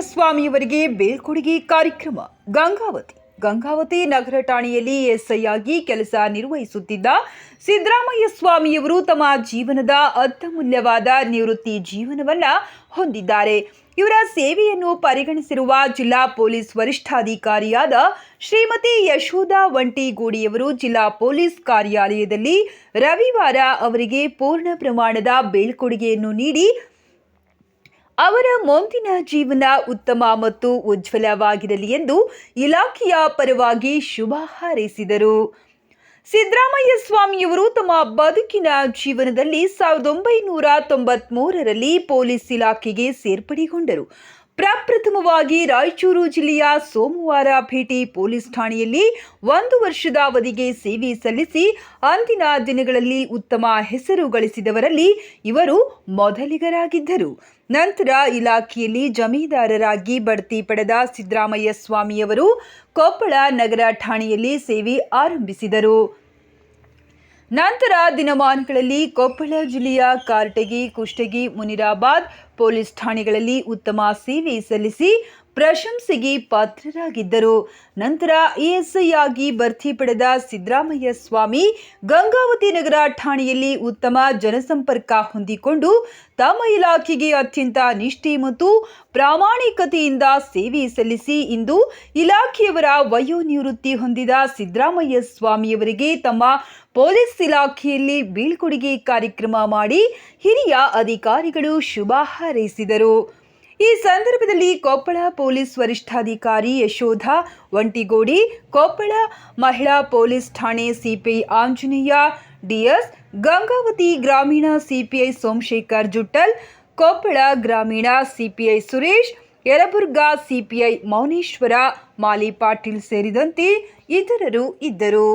ಸ್ವಾಮಿಯವರಿಗೆ ಬೀಳ್ಕೊಡುಗೆ ಕಾರ್ಯಕ್ರಮ. ಗಂಗಾವತಿ. ಗಂಗಾವತಿ ನಗರ ಠಾಣೆಯಲ್ಲಿ ಎಸ್ಐ ಆಗಿ ಕೆಲಸ ನಿರ್ವಹಿಸುತ್ತಿದ್ದ ಸಿದ್ದರಾಮಯ್ಯ ಸ್ವಾಮಿಯವರು ತಮ್ಮ ಜೀವನದ ಅತ್ಯಮೂಲ್ಯವಾದ ನಿವೃತ್ತಿ ಜೀವನವನ್ನ ಹೊಂದಿದ್ದಾರೆ. ಇವರ ಸೇವೆಯನ್ನು ಪರಿಗಣಿಸಿರುವ ಜಿಲ್ಲಾ ಪೊಲೀಸ್ ವರಿಷ್ಠಾಧಿಕಾರಿಯಾದ ಶ್ರೀಮತಿ ಯಶೋಧ ವಂಟಿಗೂಡಿಯವರು ಜಿಲ್ಲಾ ಪೊಲೀಸ್ ಕಾರ್ಯಾಲಯದಲ್ಲಿ ರವಿವಾರ ಅವರಿಗೆ ಪೂರ್ಣ ಪ್ರಮಾಣದ ಬೀಳ್ಕೊಡುಗೆಯನ್ನು ನೀಡಿ ಅವರ ಮುಂದಿನ ಜೀವನ ಉತ್ತಮ ಮತ್ತು ಉಜ್ವಲವಾಗಿರಲಿ ಎಂದು ಇಲಾಖೆಯ ಪರವಾಗಿ ಶುಭ ಹಾರೈಸಿದರು. ಸಿದ್ದರಾಮಯ್ಯ ಸ್ವಾಮಿಯವರು ತಮ್ಮ ಬದುಕಿನ ಜೀವನದಲ್ಲಿ ಸಾವಿರದ ಒಂಬೈನೂರ ತೊಂಬತ್ಮೂರರಲ್ಲಿ ಪೊಲೀಸ್ ಇಲಾಖೆಗೆ ಸೇರ್ಪಡೆಗೊಂಡರು. ಪ್ರಪ್ರಥಮವಾಗಿ ರಾಯಚೂರು ಜಿಲ್ಲೆಯ ಸೋಮವಾರ ಭೇಟಿ ಪೊಲೀಸ್ ಠಾಣೆಯಲ್ಲಿ ಒಂದು ವರ್ಷದ ಅವಧಿಗೆ ಸೇವೆ ಸಲ್ಲಿಸಿ ಅಂದಿನ ದಿನಗಳಲ್ಲಿ ಉತ್ತಮ ಹೆಸರು ಗಳಿಸಿದವರಲ್ಲಿ ಇವರು ಮೊದಲಿಗರಾಗಿದ್ದರು. ನಂತರ ಇಲಾಖೆಯಲ್ಲಿ ಜಮೀದಾರರಾಗಿ ಬಡ್ತಿ ಪಡೆದ ಸಿದ್ದರಾಮಯ್ಯ ಸ್ವಾಮಿಯವರು ಕೊಪ್ಪಳ ನಗರ ಠಾಣೆಯಲ್ಲಿ ಸೇವೆ ಆರಂಭಿಸಿದರು. ನಂತರ ದಿನಮಾನಗಳಲ್ಲಿ ಕೊಪ್ಪಳ ಜಿಲ್ಲೆಯ ಕಾರಟಗಿ ಕುಷ್ಟಗಿ ಮುನಿರಾಬಾದ್ ಪೊಲೀಸ್ ಠಾಣೆಗಳಲ್ಲಿ ಉತ್ತಮ ಸೇವೆ ಸಲ್ಲಿಸಿ ಪ್ರಶಂಸೆಗೆ ಪಾತ್ರರಾಗಿದ್ದರು. ನಂತರ ಇಎಸ್ಐ ಆಗಿ ಭರ್ತಿ ಪಡೆದ ಸಿದ್ದರಾಮಯ್ಯ ಸ್ವಾಮಿ ಗಂಗಾವತಿ ನಗರ ಠಾಣೆಯಲ್ಲಿ ಉತ್ತಮ ಜನಸಂಪರ್ಕ ಹೊಂದಿಕೊಂಡು ತಮ್ಮ ಇಲಾಖೆಗೆ ಅತ್ಯಂತ ನಿಷ್ಠೆ ಮತ್ತು ಪ್ರಾಮಾಣಿಕತೆಯಿಂದ ಸೇವೆ ಸಲ್ಲಿಸಿ ಇಂದು ಇಲಾಖೆಯವರ ವಯೋನಿವೃತ್ತಿ ಹೊಂದಿದ ಸಿದ್ದರಾಮಯ್ಯ ಸ್ವಾಮಿಯವರಿಗೆ ತಮ್ಮ ಪೊಲೀಸ್ ಇಲಾಖೆಯಲ್ಲಿ ಬೀಳ್ಕೊಡುಗೆ ಕಾರ್ಯಕ್ರಮ ಮಾಡಿ ಹಿರಿಯ ಅಧಿಕಾರಿಗಳು ಶುಭ ಹಾರೈಸಿದರು. ಈ ಸಂದರ್ಭದಲ್ಲಿ ಕೊಪ್ಪಳ ಪೊಲೀಸ್ ವರಿಷ್ಠಾಧಿಕಾರಿ ಯಶೋಧ ಒಂಟಿಗೋಡಿ, ಕೊಪ್ಪಳ ಮಹಿಳಾ ಪೊಲೀಸ್ ಠಾಣೆ ಸಿಪಿಐ ಆಂಜನೇಯ, ಡಿಎಸ್ ಗಂಗಾವತಿ ಗ್ರಾಮೀಣ ಸಿಪಿಐ ಸೋಮಶೇಖರ್ ಜುಟ್ಟಲ್, ಕೊಪ್ಪಳ ಗ್ರಾಮೀಣ ಸಿಪಿಐ ಸುರೇಶ್ ಯಲಬುರ್ಗಾ ಸಿಪಿಐ ಮೌನೇಶ್ವರ, ಮಾಲಿ ಪಾಟೀಲ್ ಸೇರಿದಂತೆ ಇತರರು ಇದ್ದರು.